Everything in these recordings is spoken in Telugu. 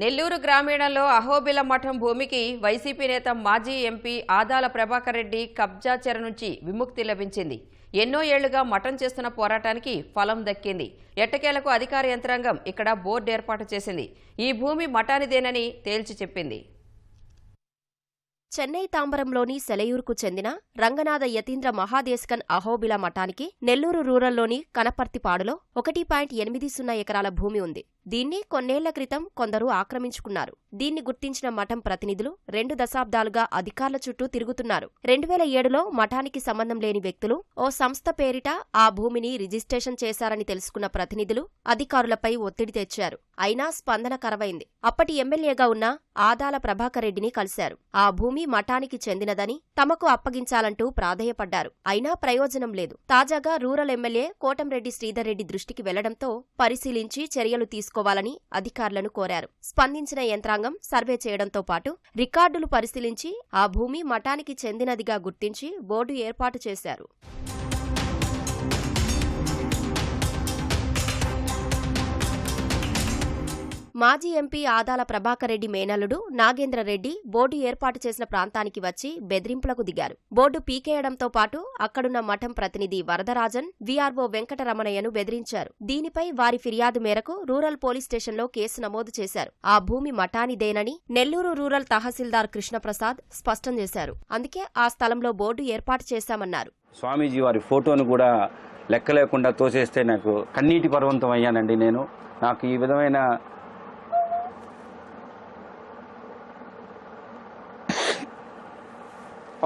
నెల్లూరు గ్రామీణంలో అహోబిల మఠం భూమికి వైసీపీ నేత మాజీ ఎంపీ ఆదాల ప్రభాకర్ రెడ్డి కబ్జా చెర నుంచి విముక్తి లభించింది. ఎన్నో ఏళ్ళుగా మఠం చేస్తున్న పోరాటానికి ఫలం దక్కింది. ఎట్టకేలకు అధికార యంత్రాంగం ఇక్కడ బోర్డు ఏర్పాటు చేసింది. ఈ భూమి మఠానిదేనని తేల్చి చెప్పింది. చెన్నై తాంబరంలోని సెలయూరుకు చెందిన రంగనాథ యతీంద్ర మహాదేశకన్ అహోబిల మఠానికి నెల్లూరు రూరల్లోని కనపర్తిపాడులో ఒకటి పాయింట్ ఎనిమిది సున్నా ఎకరాల భూమి ఉంది. దీన్ని కొన్నేళ్ళ క్రితం కొందరు ఆక్రమించుకున్నారు. దీన్ని గుర్తించిన మఠం ప్రతినిధులు రెండు దశాబ్దాలుగా అధికారుల చుట్టూ తిరుగుతున్నారు. రెండు వేల ఏడులో మఠానికి సంబంధం లేని వ్యక్తులు ఓ సంస్థ పేరిట ఆ భూమిని రిజిస్ట్రేషన్ చేశారని తెలుసుకున్న ప్రతినిధులు అధికారులపై ఒత్తిడి తెచ్చారు. అయినా స్పందన కరవైంది. అప్పటి ఎమ్మెల్యేగా ఉన్న ఆదాల ప్రభాకర్ రెడ్డిని కలిశారు. ఆ భూమి మఠానికి చెందినదని తమకు అప్పగించాలంటూ ప్రాధేయపడ్డారు. అయినా ప్రయోజనం లేదు. తాజాగా రూరల్ ఎమ్మెల్యే కోటంరెడ్డి శ్రీధర్ రెడ్డి దృష్టికి వెళ్ళడంతో పరిశీలించి చర్యలు తీసుకు తీసుకోవాలని అధికారులను కోరారు. స్పందించిన యంత్రాంగం సర్వే చేయడంతో పాటు రికార్డులు పరిశీలించి ఆ భూమి మఠానికి చెందినదిగా గుర్తించి బోర్డు ఏర్పాటు చేశారు. మాజీ ఎంపీ ఆదాల ప్రభాకర్ రెడ్డి మేనల్లుడు నాగేంద్రరెడ్డి బోర్డు ఏర్పాటు చేసిన ప్రాంతానికి వచ్చి బెదిరింపులకు దిగారు. బోర్డు పీకేయడంతో పాటు అక్కడున్న మఠం ప్రతినిధి వరదరాజన్ వీఆర్ఓ వెంకటరమణయ్యను బెదిరించారు. దీనిపై వారి ఫిర్యాదు మేరకు రూరల్ పోలీస్ స్టేషన్లో కేసు నమోదు చేశారు. ఆ భూమి మఠానిదేనని నెల్లూరు రూరల్ తహసీల్దార్ కృష్ణప్రసాద్ స్పష్టం చేశారు. అందుకే ఆ స్థలంలో బోర్డు ఏర్పాటు చేశామన్నారు. స్వామీజీ వారి ఫోటోను కూడా లెక్క లేకుండా తోసేస్తే నాకు కన్నీటి పర్వంతం అయ్యానండి నేను. నాకు ఈ విధమైన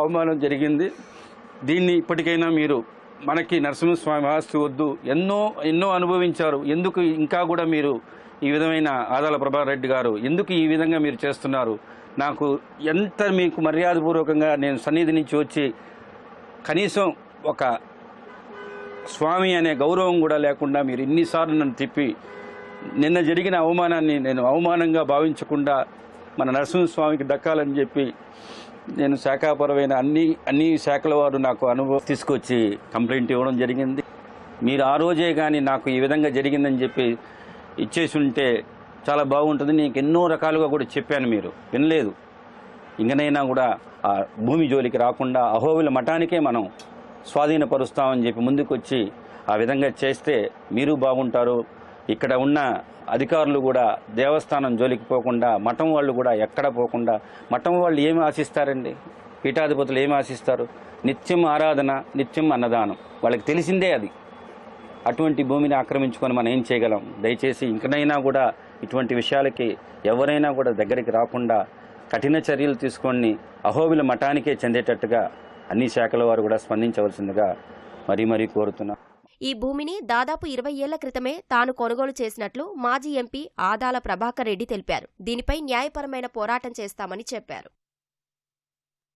అవమానం జరిగింది. దీన్ని ఇప్పటికైనా మీరు మనకి నరసింహస్వామి ఆస్తి వద్దు. ఎన్నో ఎన్నో అనుభవించారు. ఎందుకు ఇంకా కూడా మీరు ఈ విధమైన ఆదాల ప్రభారెడ్డి గారు ఎందుకు ఈ విధంగా మీరు చేస్తున్నారు? నాకు ఎంత మీకు మర్యాదపూర్వకంగా నేను సన్నిధి నుంచి వచ్చి కనీసం ఒక స్వామి అనే గౌరవం కూడా లేకుండా మీరు ఇన్నిసార్లు నన్ను తిప్పి నిన్న జరిగిన అవమానాన్ని నేను అవమానంగా భావించకుండా మన నరసింహస్వామికి దక్కాలని చెప్పి నేను శాఖాపరమైన అన్ని అన్ని శాఖల వారు నాకు అనుభవం తీసుకొచ్చి కంప్లైంట్ ఇవ్వడం జరిగింది. మీరు ఆ రోజే కానీ నాకు ఈ విధంగా జరిగిందని చెప్పి ఇచ్చేసి ఉంటే చాలా బాగుంటుంది. నీకు ఎన్నో రకాలుగా కూడా చెప్పాను మీరు. వినలేదు. ఇంకనైనా కూడా ఆ భూమి జోలికి రాకుండా అహోబుల మఠానికే మనం స్వాధీనపరుస్తామని చెప్పి ముందుకొచ్చి ఆ విధంగా చేస్తే మీరు బాగుంటారు. ఇక్కడ ఉన్న అధికారులు కూడా దేవస్థానం జోలికి పోకుండా మఠం వాళ్ళు కూడా ఎక్కడ పోకుండా మఠం వాళ్ళు ఏమి ఆశిస్తారండి? పీఠాధిపతులు ఏమి ఆశిస్తారు? నిత్యం ఆరాధన నిత్యం అన్నదానం. వాళ్ళకి తెలిసిందే అది. అటువంటి భూమిని ఆక్రమించుకొని మనం ఏం చేయగలం? దయచేసి ఇంకనైనా కూడా ఇటువంటి విషయాలకి ఎవరైనా కూడా దగ్గరికి రాకుండా కఠిన చర్యలు తీసుకొని అహోబిల మఠానికే చెందేటట్టుగా అన్ని శాఖల వారు కూడా స్పందించవలసిందిగా మరీ మరీ కోరుతున్నా. ఈ భూమిని దాదాపు ఇరవై ఏళ్ళ క్రితమే తాను కొనుగోలు చేసినట్లు మాజీ ఎంపీ ఆదాల ప్రభాకర్ రెడ్డి తెలిపారు. దీనిపై న్యాయపరమైన పోరాటం చేస్తామని చెప్పారు.